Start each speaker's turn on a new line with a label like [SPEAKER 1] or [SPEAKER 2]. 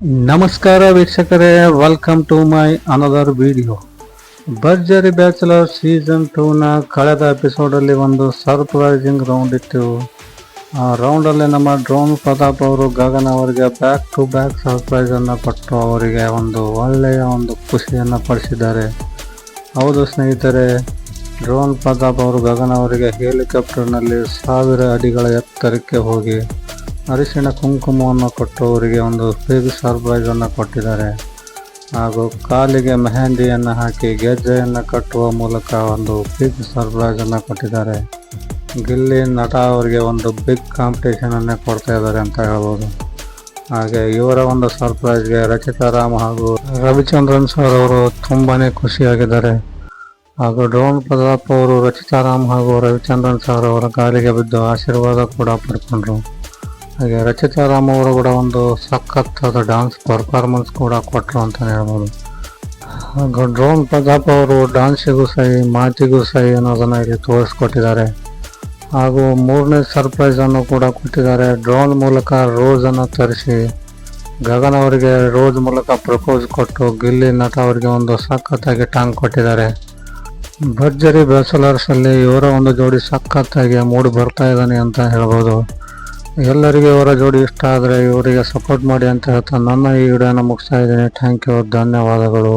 [SPEAKER 1] ನಮಸ್ಕಾರ ವೀಕ್ಷಕರೇ welcome to my another video ಭರ್ಜರಿ ಬ್ಯಾಚುಲರ್ ಸೀಸನ್ ಟೂನ ಕಳೆದ ಎಪಿಸೋಡಲ್ಲಿ ಒಂದು ಸರ್ಪ್ರೈಸಿಂಗ್ ರೌಂಡ್ ಇತ್ತು. ಆ ರೌಂಡಲ್ಲಿ ನಮ್ಮ ಡ್ರೋನ್ ಪ್ರತಾಪ್ ಅವರು, ಗಗನ್ ಅವರಿಗೆ ಬ್ಯಾಕ್ ಟು ಬ್ಯಾಕ್ ಸರ್ಪ್ರೈಸನ್ನು ಕೊಟ್ಟು ಅವರಿಗೆ ಒಂದು ಒಳ್ಳೆಯ ಒಂದು ಖುಷಿಯನ್ನು ಪಡಿಸಿದ್ದಾರೆ. ಹೌದು ಸ್ನೇಹಿತರೆ ಡ್ರೋನ್ ಪ್ರತಾಪ್ ಅವರು ಗಗನ್ ಅವರಿಗೆ ಹೆಲಿಕಾಪ್ಟರ್ನಲ್ಲಿ ಸಾವಿರ ಅಡಿಗಳ ಎತ್ತರಕ್ಕೆ ಹೋಗಿ ಅರಿಶಿಣ ಕುಂಕುಮವನ್ನು ಕೊಟ್ಟು ಅವರಿಗೆ ಒಂದು ಬಿಗ್ ಸರ್ಪ್ರೈಸ್ ಅನ್ನು ಕೊಟ್ಟಿದ್ದಾರೆ. ಹಾಗೂ ಕಾಲಿಗೆ ಮೆಹಂದಿಯನ್ನು ಹಾಕಿ ಗೆಜ್ಜೆಯನ್ನು ಕಟ್ಟುವ ಮೂಲಕ ಒಂದು ಬಿಗ್ ಸರ್ಪ್ರೈಸ್ ಅನ್ನು ಕೊಟ್ಟಿದ್ದಾರೆ. ಗಿಲ್ಲಿ, ನಟ ಅವರಿಗೆ ಒಂದು ಬಿಗ್ ಕಾಂಪಿಟೇಷನ್ ಅನ್ನೇ ಕೊಡ್ತಾ ಇದ್ದಾರೆ ಅಂತ ಹೇಳ್ಬೋದು. ಹಾಗೆ ಇವರ ಒಂದು ಸರ್ಪ್ರೈಸ್ಗೆ ರಚಿತಾ ರಾಮ್ ಹಾಗೂ ರವಿಚಂದ್ರನ್ ಸರ್ ಅವರು ತುಂಬಾ ಖುಷಿಯಾಗಿದ್ದಾರೆ. ಹಾಗೂ ಡ್ರೋನ್ ಪ್ರತಾಪ್ ಅವರು, ರಚಿತಾ ರಾಮ್ ಹಾಗೂ ರವಿಚಂದ್ರನ್ ಸರ್ ಅವರ ಕಾಲಿಗೆ ಬಿದ್ದು ಆಶೀರ್ವಾದ ಕೂಡ ಪಡ್ಕೊಂಡ್ರು. ಹಾಗೆ ರಚಿತಾ ರಾಮ್ ಅವರು ಕೂಡ ಒಂದು ಸಖತ್ತಾದ ಡಾನ್ಸ್ ಪರ್ಫಾರ್ಮೆನ್ಸ್ ಕೂಡ ಕೊಟ್ಟರು ಅಂತ ಹೇಳ್ಬೋದು. ಹಾಗೂ ಡ್ರೋನ್ ಪ್ರತಾಪ್ ಅವರು ಡಾನ್ಸಿಗೂ ಸಹಿ, ಮಾತಿಗೂ ಸಹಿ ಅನ್ನೋದನ್ನು ಇಲ್ಲಿ ತೋರಿಸ್ಕೊಟ್ಟಿದ್ದಾರೆ. ಹಾಗೂ ಮೂರನೇ ಸರ್ಪ್ರೈಸ್ ಅನ್ನು ಕೂಡ ಕೊಟ್ಟಿದ್ದಾರೆ. ಡ್ರೋನ್ ಮೂಲಕ ರೋಸನ್ನು ತರಿಸಿ, ಗಗನ್ ಅವರಿಗೆ ರೋಸ್ ಮೂಲಕ ಪ್ರಪೋಸ್ ಕೊಟ್ಟು ಗಿಲ್ಲಿ ನಟ ಅವರಿಗೆ ಒಂದು ಸಖತ್ತಾಗಿ ಟಾಂಗ್ ಕೊಟ್ಟಿದ್ದಾರೆ. ಭರ್ಜರಿ ಬ್ಯಾಚುಲರ್ಸಲ್ಲಿ ಇವರ ಒಂದು ಜೋಡಿ ಸಖತ್ತಾಗಿ ಮೂಡಿ ಬರ್ತಾ ಇದ್ದಾನೆ ಅಂತ ಹೇಳ್ಬೋದು. ಎಲ್ಲರಿಗೂ ಇವರ ಜೋಡಿ ಇಷ್ಟ ಆದರೆ ಇವರಿಗೆ ಸಪೋರ್ಟ್ ಮಾಡಿ ಅಂತ ಹೇಳ್ತಾ ನನ್ನ ಈ ವಿಡಿಯೋನ ಮುಗಿಸ್ತಾ ಇದ್ದೀನಿ. ಥ್ಯಾಂಕ್ ಯು ಧನ್ಯವಾದಗಳು.